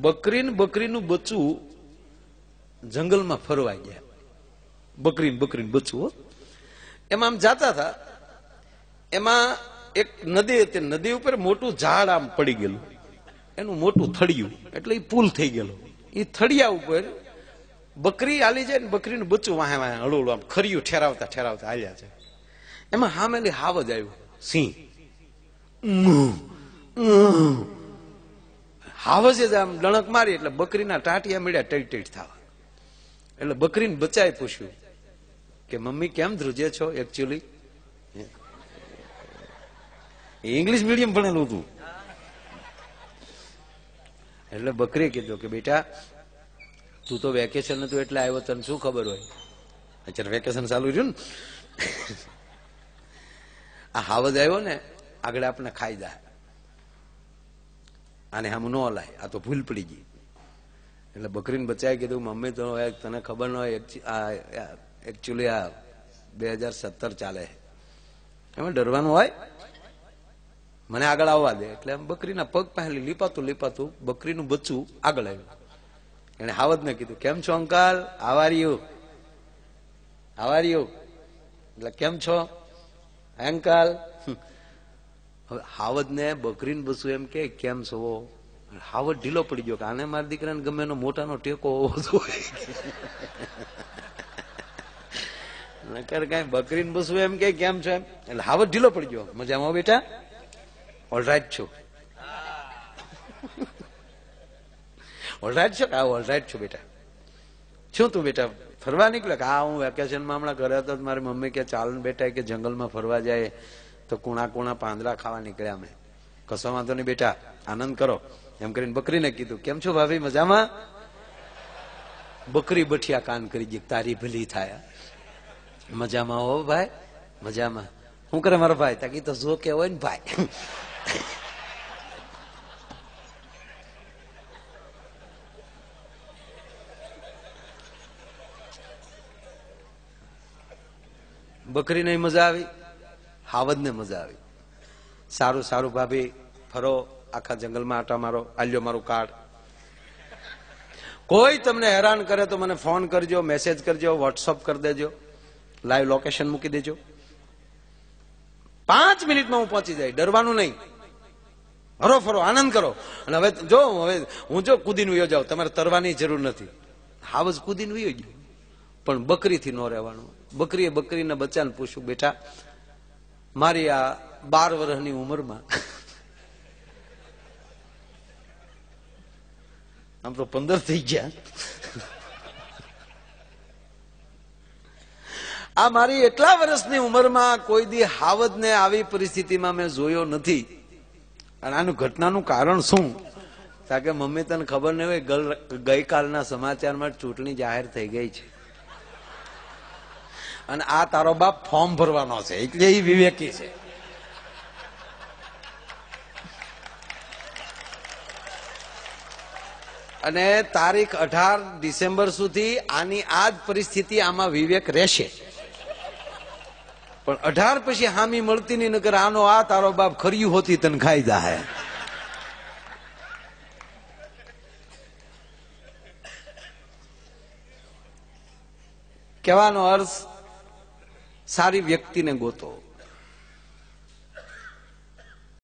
બકરી બકરીનું બચ્ચું જંગલમાં ફરવા ગયા. બકરી ને બકરીનું બચ્ચું એમાં આમ જાતા હતા. એમાં એક નદી હતી. નદી ઉપર મોટું ઝાડ આમ પડી ગયેલું. એનું મોટું થળિયું એટલે એ પુલ થઈ ગયેલો. એ થળિયા ઉપર બકરી હાલી જાય ને બકરીનું બચ્ચું વાહે વાહે હળું હળું આમ ખરિયું ઠેરાવતા ઠેરાવતા હાલ્યા છે. એમાં હામેલી હાવ જ આવ્યું. સિંહ. હાવજ જ આમ લણક મારી એટલે બકરીના ટાટિયા મળ્યા ટેટ ટેટ થવા. એટલે બકરીને બચાય પૂછ્યું કે, મમ્મી, કેમ ધ્રુજે છો એકચ્યુઅલી ઇંગ્લિશ મીડિયમ ભણેલું હતું. એટલે બકરીએ કીધું કે, બેટા, તું તો વેકેશન હતું એટલે આવ્યો, તને શું ખબર હોય? અત્યારે વેકેશન ચાલુ રહ્યું ને. આ હાવજ આવ્યો ને, આગળ આપણે ખાઈ જાય આને આમ ન લાય. આ તો ભૂલ પડી ગઈ. એટલે બકરીને બચાવી કીધું, મમ્મી, તો તને ખબર ન હોય એકચ્યુઅલી આ બે હજાર સત્તર ચાલે એમાં ડરવાનું હોય? મને આગળ આવવા દે. એટલે આમ બકરીના પગ પહેલી લીપાતું લીપાતું બકરીનું બચ્ચું આગળ આવ્યું. એને હાવજને કીધું, કેમ છો અંકલ? આવાર્યું આવાર્યું એટલે, કેમ છો? અંકલ? હવે હાવજને બકરીને બસું એમ કે, કેમ છો? હાવજ ઢીલો પડી ગયો કે, આને મારા દીકરાને ગમે એનો મોટાનો ટેકો હોવો જોઈએ. નકર કઈ બકરીને બસું એમ કે, કેમ છો? એમ. એટલે હાવજ ઢીલો પડી ગયો. મજામાં બેટા? ઓલરાઈટ છું. ઓલરાઈટ છો? કે ઓલરાઈટ છું બેટા. શું તું બેટા ફરવા નીકળ્યો? કે હા હું વેકેશનમાં હમણાં ઘરે હતો. મારી મમ્મી કે, ચાલ બેટા, કે જંગલમાં ફરવા જાય. તો કુણા કુણા પાંદડા ખાવા નીકળ્યા અમે. કશો વાંધો નહીં બેટા, આનંદ કરો. એમ કરીને બકરીને કીધું, કેમ છો ભાભી, મજામાં? બકરી બઠિયા કાન કરી ગઈ તારી ભલી થાય. મજામાં હો ભાઈ, મજામાં. શું કરે મારો ભાઈ? તાકી તો જો કે હોય ને ભાઈ. બકરીને મજા આવી. હાવજને મજા આવી. સારું સારું ભાભી, ફરો, આખા જંગલમાં આટા મારો, આલ્યો મારું કાર્ડ. કોઈ તમને હેરાન કરે તો મને ફોન કરજો, મેસેજ કરજો, વોટ્સઅપ કરી દેજો, લાઈવ લોકેશન મૂકી દેજો. પાંચ મિનિટમાં હું પહોંચી જાય, ડરવાનું નહીં. હરો ફરો, આનંદ કરો. અને હવે જો, હવે હું જો કુદીને વયો જાઉં તમારે તરવાની જરૂર નથી. હાવજ કુદીને વયો જ પણ બકરીથી ન રહેવાનું. બકરીએ બકરીના બચ્ચાને પૂછ્યું, બેટા મારી આ બાર વર્ષની ઉંમરમાં. આમ તો પંદર થઈ ગયા. આ મારી એટલા વર્ષની ઉંમરમાં કોઈ દી હાવજને આવી પરિસ્થિતિમાં મેં જોયો નથી. અને આનું ઘટનાનું કારણ શું? કારણ કે મમ્મી તને ખબર નહીં હોય ગઈકાલના સમાચારમાં ચૂંટણી જાહેર થઈ ગઈ છે. અને આ તારો બાપ ફોર્મ ભરવાનો છે. એટલે એ વિવેકી છે. અને તારીખ અઢાર ડિસેમ્બર સુધી આની આ જ પરિસ્થિતિ આમાં વિવેક રહેશે. પણ અઢાર પછી હામી મળતી નહીં નગર આનો આ તારો બાપ ખર્યું હોતી તને ખાઈ જાહે. કહેવાનો અર્થ સારી વ્યક્તિને ગોતો.